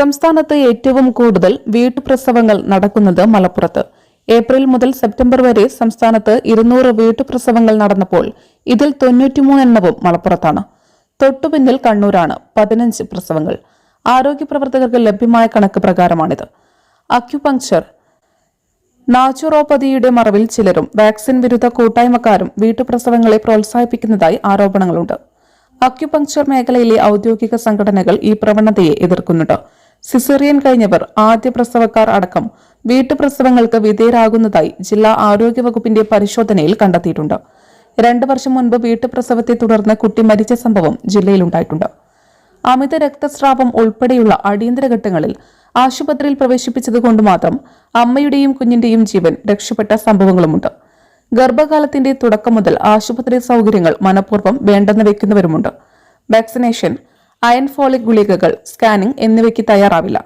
സംസ്ഥാനത്ത് ഏറ്റവും കൂടുതൽ വീട്ടുപ്രസവങ്ങൾ നടക്കുന്നത് മലപ്പുറത്ത്. ഏപ്രിൽ മുതൽ സെപ്റ്റംബർ വരെ സംസ്ഥാനത്ത് ഇരുന്നൂറ് വീട്ടുപ്രസവങ്ങൾ നടന്നപ്പോൾ ഇതിൽ തൊണ്ണൂറ്റിമൂന്ന് എണ്ണവും മലപ്പുറത്താണ്. തൊട്ടുപിന്നിൽ കണ്ണൂരാണ് പതിനഞ്ച് പ്രസവങ്ങൾ. ആരോഗ്യ പ്രവർത്തകർക്ക് ലഭ്യമായ കണക്ക് പ്രകാരമാണിത്. അക്യുപങ്ക്ചർ. നാച്ചുറോപ്പതിയുടെ മറവിൽ ചിലരും വാക്സിൻ വിരുദ്ധ കൂട്ടായ്മക്കാരും വീട്ടുപ്രസവങ്ങളെ പ്രോത്സാഹിപ്പിക്കുന്നതായി ആരോപണങ്ങളുണ്ട്. അക്യുപങ്ക്ചർ മേഖലയിലെ ഔദ്യോഗിക സംഘടനകൾ ഈ പ്രവണതയെ എതിർക്കുന്നുണ്ട്. സിസേറിയൻ കഴിഞ്ഞവർ ആദ്യ പ്രസവക്കാർ അടക്കം വീട്ടുപ്രസവങ്ങൾക്ക് വിധേയരാകുന്നതായി ജില്ലാ ആരോഗ്യ വകുപ്പിന്റെ പരിശോധനയിൽ കണ്ടെത്തിയിട്ടുണ്ട്. രണ്ടു വർഷം മുൻപ് വീട്ടുപ്രസവത്തെ തുടർന്ന് കുട്ടി മരിച്ച സംഭവം ജില്ലയിലുണ്ടായിട്ടുണ്ട്. അമിത രക്തസ്രാവം ഉൾപ്പെടെയുള്ള അടിയന്തര ഘട്ടങ്ങളിൽ ആശുപത്രിയിൽ പ്രവേശിപ്പിച്ചതുകൊണ്ട് മാത്രം അമ്മയുടെയും കുഞ്ഞിന്റെയും ജീവൻ രക്ഷപ്പെട്ട സംഭവങ്ങളുമുണ്ട്. ഗർഭകാലത്തിന്റെ തുടക്കം മുതൽ ആശുപത്രി സൗകര്യങ്ങൾ മനഃപൂർവം വേണ്ടെന്ന് വെക്കുന്നവരുമുണ്ട്. വാക്സിനേഷൻ അയൺ ഫോളിക് ഗുളികകൾ സ്കാനിംഗ് എന്നിവയ്ക്ക് തയ്യാറാവില്ല.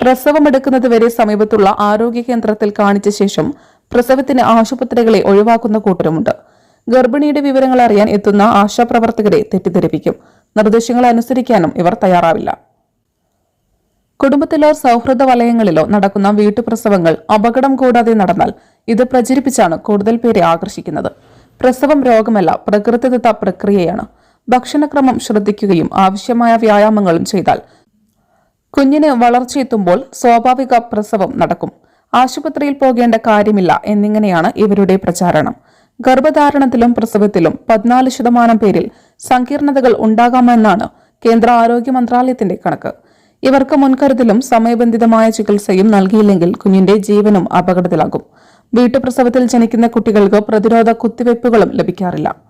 പ്രസവമെടുക്കുന്നത് വരെ സമീപത്തുള്ള ആരോഗ്യ കേന്ദ്രത്തിൽ കാണിച്ച ശേഷം പ്രസവത്തിന് ആശുപത്രികളെ ഒഴിവാക്കുന്ന കൂട്ടരുമുണ്ട്. ഗർഭിണിയുടെ വിവരങ്ങൾ അറിയാൻ എത്തുന്ന ആശാപ്രവർത്തകരെ തെറ്റിദ്ധരിപ്പിക്കും. നിർദ്ദേശങ്ങൾ അനുസരിക്കാനും ഇവർ തയ്യാറാവില്ല. കുടുംബത്തിലോ സൗഹൃദ വലയങ്ങളിലോ നടക്കുന്ന വീട്ടുപ്രസവങ്ങൾ അപകടം കൂടാതെ നടന്നാൽ ഇത് പ്രചരിപ്പിച്ചാണ് കൂടുതൽ പേരെ ആകർഷിക്കുന്നത്. പ്രസവം രോഗമല്ല പ്രകൃതിദത്ത പ്രക്രിയയാണ്. ഭക്ഷണക്രമം ശ്രദ്ധിക്കുകയും ആവശ്യമായ വ്യായാമങ്ങളും ചെയ്താൽ കുഞ്ഞിന് വളർച്ചയെത്തുമ്പോൾ സ്വാഭാവിക പ്രസവം നടക്കും. ആശുപത്രിയിൽ പോകേണ്ട കാര്യമില്ല എന്നിങ്ങനെയാണ് ഇവരുടെ പ്രചാരണം. ഗർഭധാരണത്തിലും പ്രസവത്തിലും പതിനാല് ശതമാനം പേരിൽ സങ്കീർണതകൾ ഉണ്ടാകാമെന്നാണ് കേന്ദ്ര ആരോഗ്യ മന്ത്രാലയത്തിന്റെ കണക്ക്. ഇവർക്ക് മുൻകരുതലും സമയബന്ധിതമായ ചികിത്സയും നൽകിയില്ലെങ്കിൽ കുഞ്ഞിന്റെ ജീവനും അപകടത്തിലാകും. വീട്ടുപ്രസവത്തിൽ ജനിക്കുന്ന കുട്ടികൾക്ക് പ്രതിരോധ കുത്തിവയ്പ്പുകളും ലഭിക്കാറില്ല.